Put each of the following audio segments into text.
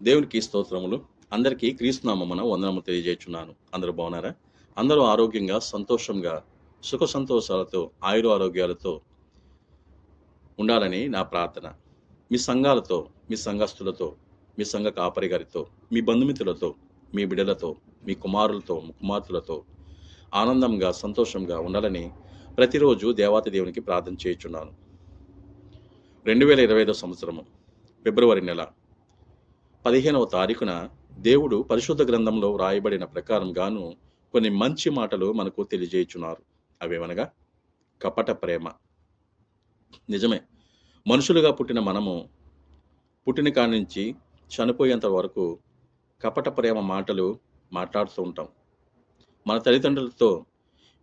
దేవునికి స్తోత్రములు. అందరికీ క్రీస్తునామమున వందనము తెలియజేస్తున్నాను అందరూ బాగున్నారా? అందరూ ఆరోగ్యంగా సంతోషంగా సుఖ సంతోషాలతో ఆయుర ఆరోగ్యాలతో ఉండాలని నా ప్రార్థన. మీ సంఘాలతో మీ సంఘస్థులతో మీ సంఘ కాపరి గారితో మీ బంధుమిత్రులతో మీ బిడ్డలతో మీ కుమారులతో కుమార్తెలతో ఆనందంగా సంతోషంగా ఉండాలని ప్రతిరోజు దేవాతి దేవునికి ప్రార్థన చేయుచున్నాను. రెండు వేల ఇరవై ఐదో సంవత్సరము ఫిబ్రవరి నెల పదిహేనవ తారీఖున దేవుడు పరిశుద్ధ గ్రంథంలో వ్రాయబడిన ప్రకారంగాను కొన్ని మంచి మాటలు మనకు తెలియజేయుచున్నారు. అవేమనగా? కపట ప్రేమ. నిజమే. మనుషులుగా పుట్టిన మనము పుట్టిన కాడి నుంచి చనిపోయేంత వరకు కపట ప్రేమ మాటలు మాట్లాడుతూ ఉంటాం. మన తల్లిదండ్రులతో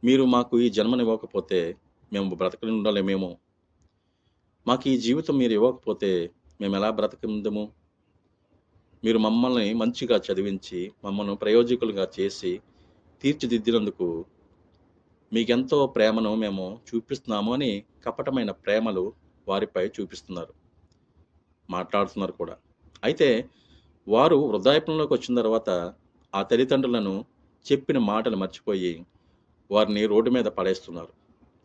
మీరు మాకు ఈ జన్మనివ్వకపోతే మేము బ్రతకలి ఉండలేమేమో మాకు ఈ జీవితం మీరు ఇవ్వకపోతే మేము ఎలా బ్రతకుందము మీరు మమ్మల్ని మంచిగా చదివించి మమ్మల్ని ప్రయోజకులుగా చేసి తీర్చిదిద్దినందుకు మీకెంతో ప్రేమను మేము చూపిస్తున్నాము అని కపటమైన ప్రేమలు వారిపై చూపిస్తున్నారు. మాట్లాడుతున్నారు కూడా. అయితే వారు వృద్ధాప్యంలోకి వచ్చిన తర్వాత ఆ తల్లిదండ్రులను చెప్పిన మాటలు మర్చిపోయి వారిని రోడ్డు మీద పడేస్తున్నారు.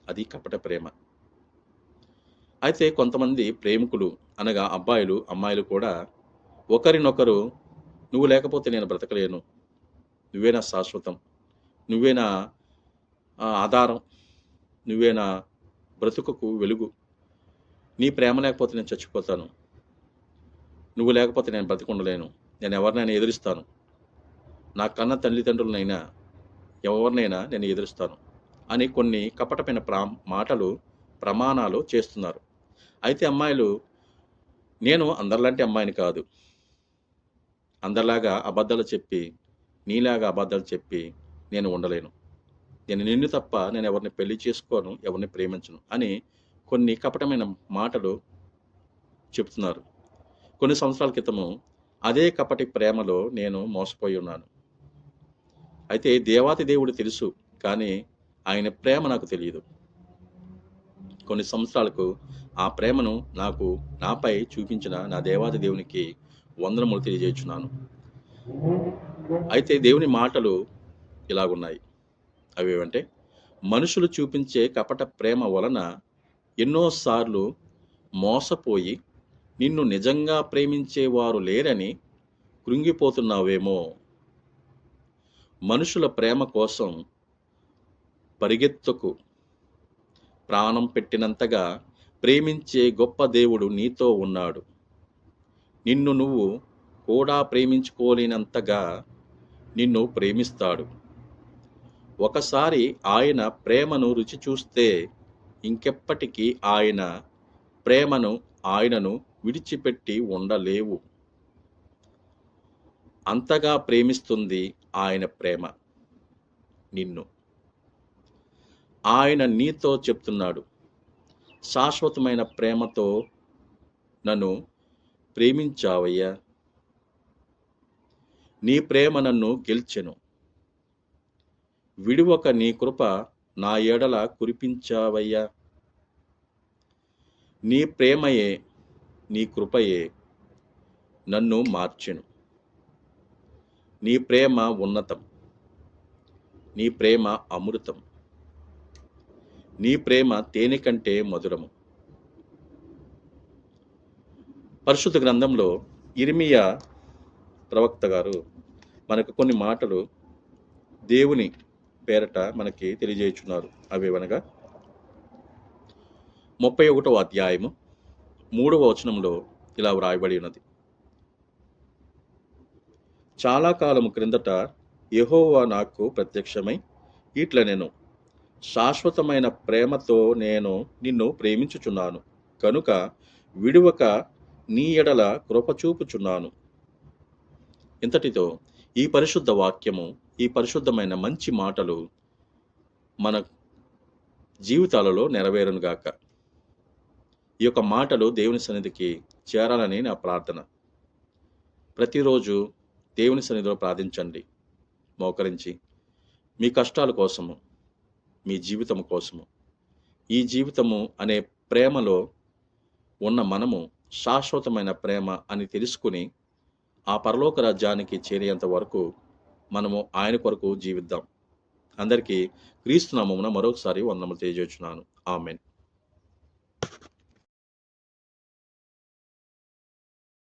అది కపట ప్రేమ. అయితే కొంతమంది ప్రేమికులు అనగా అబ్బాయిలు అమ్మాయిలు కూడా ఒకరినొకరు నువ్వు లేకపోతే నేను బ్రతకలేను. నువ్వేనా శాశ్వతం. నువ్వే నా ఆధారం. నువ్వే నా బ్రతుకుకు వెలుగు. నీ ప్రేమ లేకపోతే నేను చచ్చిపోతాను. నువ్వు లేకపోతే నేను బ్రతికుండలేను. నేను ఎవరినైనా ఎదురిస్తాను. నా కన్న తల్లిదండ్రులనైనా ఎవరినైనా నేను ఎదురుస్తాను అని కొన్ని కపటమైన ప్రా మాటలు ప్రమాణాలు చేస్తున్నారు. అయితే అమ్మాయిలు నేను అందరిలాంటి అమ్మాయిని కాదు. అందరిలాగా అబద్ధాలు చెప్పి నీలాగా అబద్ధాలు చెప్పి నేను ఉండలేను. నేను నిన్ను తప్ప నేను ఎవరిని పెళ్ళి చేసుకోను ఎవరిని ప్రేమించను అని కొన్ని కపటమైన మాటలు చెప్తున్నారు. కొన్ని సంవత్సరాల క్రితము అదే కపటి ప్రేమలో నేను మోసపోయి ఉన్నాను. అయితే దేవాతి దేవుడు తెలుసు కానీ ఆయన ప్రేమ నాకు తెలియదు. కొన్ని సంవత్సరాలకు ఆ ప్రేమను నాకు నాపై చూపించిన నా దేవాది దేవునికి వందనములు తెలియజేస్తున్నాను అయితే దేవుని మాటలు ఇలాగున్నాయి. అవి ఏమంటే మనుషులు చూపించే కపట ప్రేమ వలన ఎన్నోసార్లు మోసపోయి నిన్ను నిజంగా ప్రేమించేవారు లేరని కృంగిపోతున్నావేమో. మనుషుల ప్రేమ కోసం పరిగెత్తుకు ప్రాణం పెట్టినంతగా ప్రేమించే గొప్ప దేవుడు నీతో ఉన్నాడు. నిన్ను నువ్వు కూడా ప్రేమించుకోలేనంతగా నిన్ను ప్రేమిస్తాడు. ఒకసారి ఆయన ప్రేమను రుచి చూస్తే ఇంకెప్పటికీ ఆయన ప్రేమను ఆయనను విడిచిపెట్టి ఉండలేవు. అంతగా ప్రేమిస్తుంది ఆయన ప్రేమ నిన్ను. ఆయన నీతో చెప్తున్నాడు శాశ్వతమైన ప్రేమతో నన్ను ప్రేమించావయ్యా. నీ ప్రేమ నన్ను గెలిచెను. విడివక నీ కృప నా ఎడల కురిపించావయ్యా. నీ ప్రేమయే నీ కృపయే నన్ను మార్చెను. నీ ప్రేమ ఉన్నతం. నీ ప్రేమ అమృతం. నీ ప్రేమ తేనె కంటే మధురము. పరిశుద్ధ గ్రంథంలో ఇర్మియా ప్రవక్త గారు మనకు కొన్ని మాటలు దేవుని పేరట మనకి తెలియజేయుచున్నారు. అవి అనగా ముప్పై ఒకటవ అధ్యాయము మూడవ వచనంలో ఇలా వ్రాయబడి ఉన్నది. చాలా కాలము క్రిందట యహోవా నాకు ప్రత్యక్షమై ఇట్ల నేను శాశ్వతమైన ప్రేమతో నేను నిన్ను ప్రేమించుచున్నాను. కనుక విడువక నీ ఎడల కృపచూపుచున్నాను ఇంతటితో ఈ పరిశుద్ధ వాక్యము ఈ పరిశుద్ధమైన మంచి మాటలు మన జీవితాలలో నెరవేరునుగాక ఈ యొక్క మాటలు దేవుని సన్నిధికి చేరాలని నా ప్రార్థన. ప్రతిరోజు దేవుని సన్నిధిలో ప్రార్థించండి. మోకరించి మీ కష్టాల కోసము మీ జీవితం కోసము. ఈ జీవితము అనే ప్రేమలో ఉన్న మనము శాశ్వతమైన ప్రేమ అని తెలుసుకుని ఆ పరలోక రాజ్యానికి చేరేంత వరకు మనము ఆయన కొరకు జీవిద్దాం. అందరికీ క్రీస్తునామమున మరొకసారి వందములు తెలియజేస్తున్నాను ఆమెన్.